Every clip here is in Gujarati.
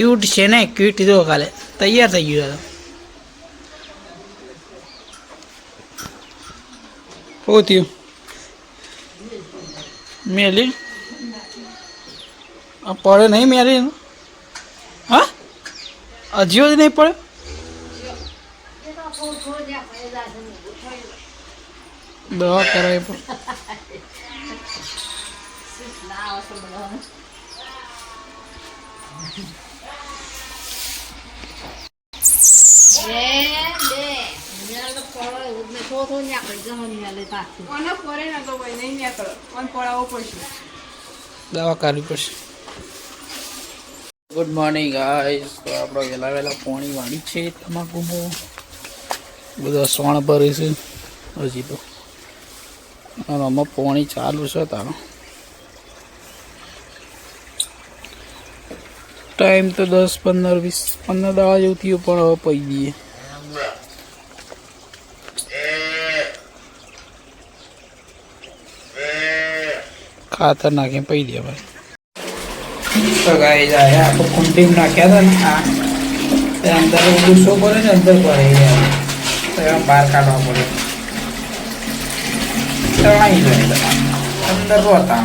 ક્યુટ છે ને ક્યુટ જો કાલે તૈયાર થઈ ગયું શું થયું મેલી પડે નહીં મેલી હા હજી જ નહીં પડે દવા કરાવી પડે પડશે દવા કરવી પડશે ગુડ મોર્નિંગ ગાઈસ તો આપણે વહેલા વહેલા પોણી વાળી છે તમાકુમાં બધા સોણ ભરે છે. હજી તો. આમાં પોણી ચાલુ છે તારો ટાઈમ તો દસ પંદર વીસ પંદર દાડા જેવું થયું પણ હવે પૈ દઈએ ખાતર નાખીને પી દેવાય તો ગાઈ જાય આપણે કુંડીમાં નાખ્યા હતા ને આ. અંદર ગુસ્સો કરે ને અંદર પડે તો એમાં બહાર કાઢવા પડે. તણાઈ જાય અંદર રોતા.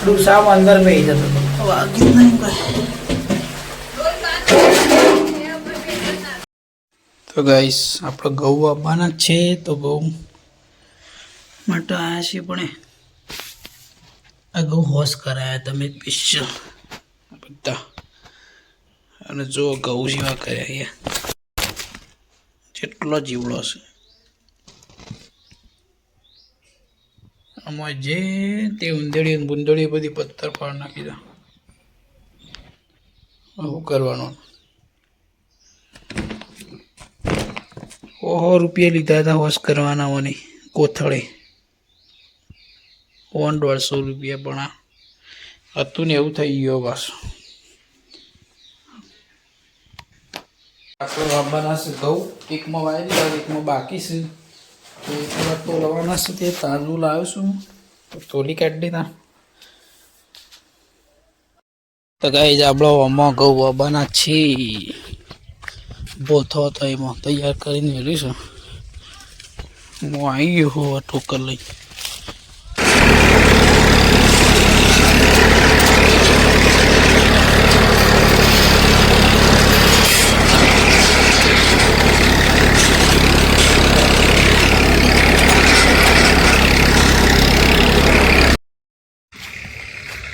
ડુસામ અંદર બેસી જતો હતો. વાગ્યું નહીં કોઈ તો ગાઈસ આપણે ગૌ આવવાના છે, તો ગૌ માટે આવ્યા છે પણ એ. ગૌ હોશ કરાયા, તમે સ્પેશિયલ બધા. અને જો ગૌ જેવા કર્યા અહીંયા. જેટલો જીવડો છે આમાં જે તે ઉંદેડી ને બુંદડી બધી પથ્થર પાડ નાખી દો આવું કરવાનું? ઓહો, રૂપિયા લીધા હતા હોશ કરવાના મને કોથળે. ઓન દોઢસો રૂપિયા પણ આ હતું ને એવું થઈ ગયો પાછું. આપણે વાવવાના છે ઘઉં, એકમાં વાવી એકમાં બાકી છે. તોલવાના છે, તે તાજું લાવ્યો છું તોલી કાઢી દીધા તો ગાઈ આપણો આમાં ઘઉં વાવવાના છે. બોથો હતો એમાં તૈયાર કરીને મેળવી છું. હું આવી ગયો હોવા ટોકર લઈ.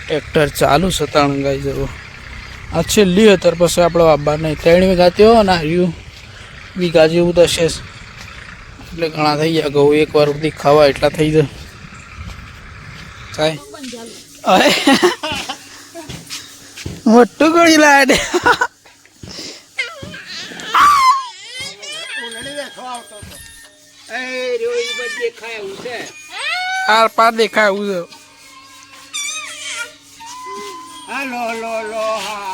ટ્રેક્ટર ચાલુ છે ત્રણ ગાઈ જવું. આ છેલ્લી અત્યાર પછી આપણે વાવવા નહીં ત્રણ વીઘા થયો ને હાર્યું વીઘા જેવું થશે એટલે ઘણા થઈ ગયા, ઘઉં એક વાર સુધી ખાવા એટલા થઈ જાય. કાંઈ મોટું ગળી લાડે. આર પાર દેખાય એવું છે. હાલો લો લો હા.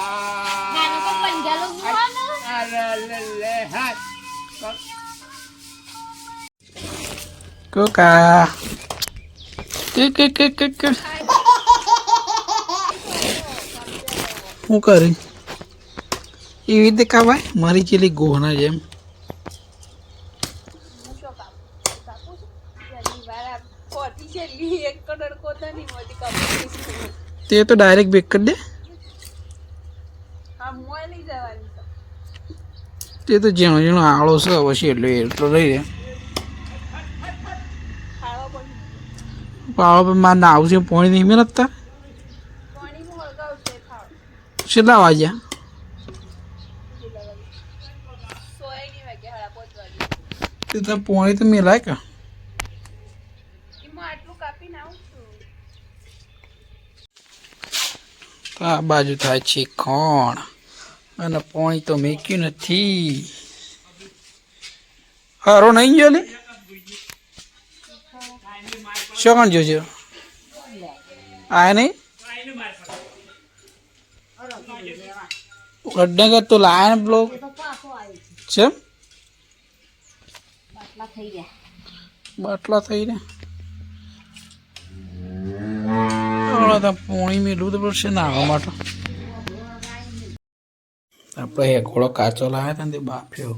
કોકા કે કે કે કે કે હું કરી એવી રીતે ખાવાય મારી ચેલી ગોહના જેમ તે તો ડાયરેક્ટ બેક કરી દે તે તો જેનો જેનો આળો છે પછી એટલે એટલો લઈ લે પાવા ના આવશે પોણી નહીં મેં નતા કેટલા વાગ્યા? તે તો પોણી તો મેલાય કે. આ બાજુ થાય છે કોણ? અને પોણી તો મેક્યું નથી. હારો નહીં ગયો લે? શું કોણ જોજો? આયા નહીં? અડ્ડા તો લાયા ને બ્લોક છે બાટલા થઈ ગયા. પોણી મેલું તો પડશે નાહવા માટે. આપણે એક ઘોડો કાચો લાવ્યા હતા ને તે બાફ્યો.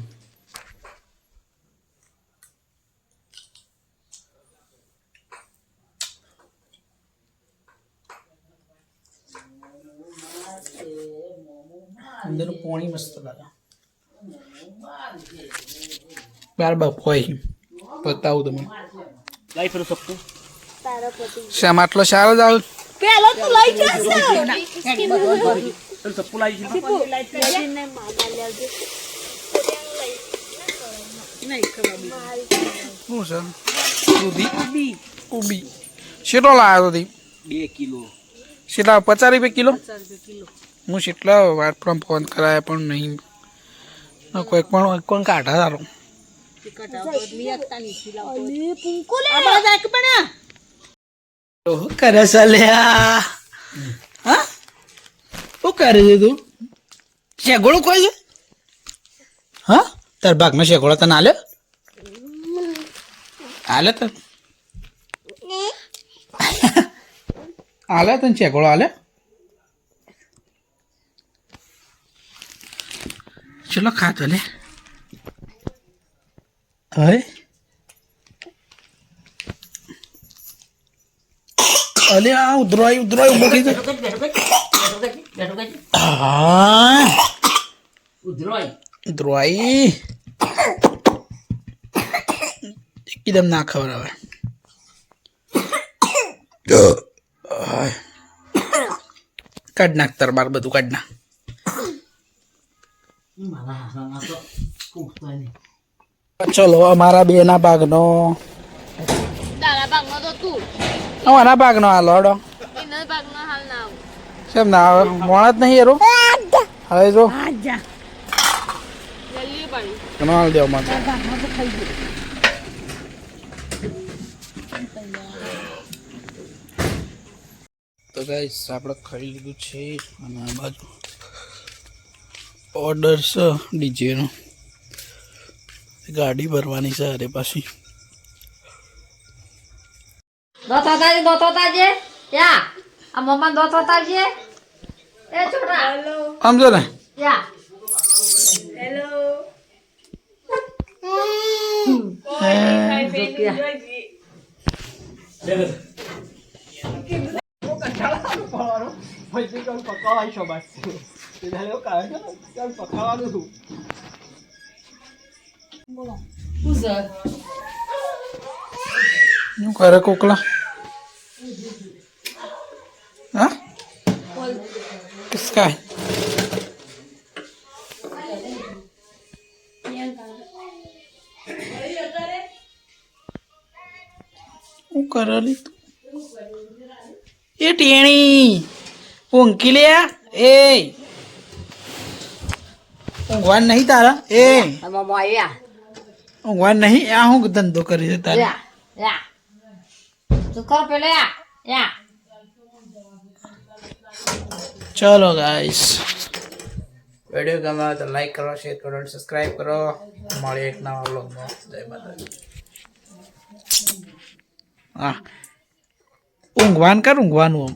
અંદર પોણી મસ્ત લાગે. બાર બફોય બતાવું તમે લાઈ ફેરો સપ્પુ શામ આટલો સારો જ આવે પેલો તું લઈ જશે છે. છે? દૂધી ઉબી શેટલો લાવ્યો હતી બે કિલો. કેટલા? પચાસ રૂપિયા કિલો. હું કેટલા વાર પણ ફોન કરાયા પણ નહીં. કોઈ પણ કોણ કાઢા શું કરે છે લ્યા હા? શું કરે છે તું? શેગોળું કોઈ છે? હા? તાર ભાગનો શેગોળો તને આલ્યો? હાલે તને હાલે તને શેગોળો આલે ચલો ખાતો લે હવે અલે આ ઉધરાય ઉધરાય ઊભો થઈ હા ઉધરોય ઉધરાય એકદમ ના ખબર હવે કાઢ નાખ તાર બાર બધું કાઢ નાખ ચલો અમારા બે ના ભાગ નો અમારા હાલો હડો. એના ભાગમાં હાલ ના આવું. કેમ ના આવે? મોણા જ નહીં એરો? હવે જો. ઘણો હાલ દેવા માટે તો ગાઈસ આપણે ખાઈ લીધું છે અને આ બાજુ ઓર્ડર છે ડીજેનો ગાડી ભરવાની છે અરે પાછી. દોતો તાજે દોતો તાજે યા આ મમ્મા દોતો તાજે એ છોટા. સમજો ને. યા. શું કરે કોકલા હા કિસકા હે? શું કરેલી તું એ ટેણી ઊંઘી લે એ ઊંઘવાન નહીં તારા? એ. ઊંઘવાન નહીં? આ હું ધંધો કરી છે તારે? ચલો ગાઈસ વીડિયો ગમે તો લાઈક કરો શેર કરો અને સબસ્ક્રાઈબ કરો. મળીએ એક નવા વ્લોગમાં જય માતાજી. હા. ઊંઘવાન કર ઊંઘવાનું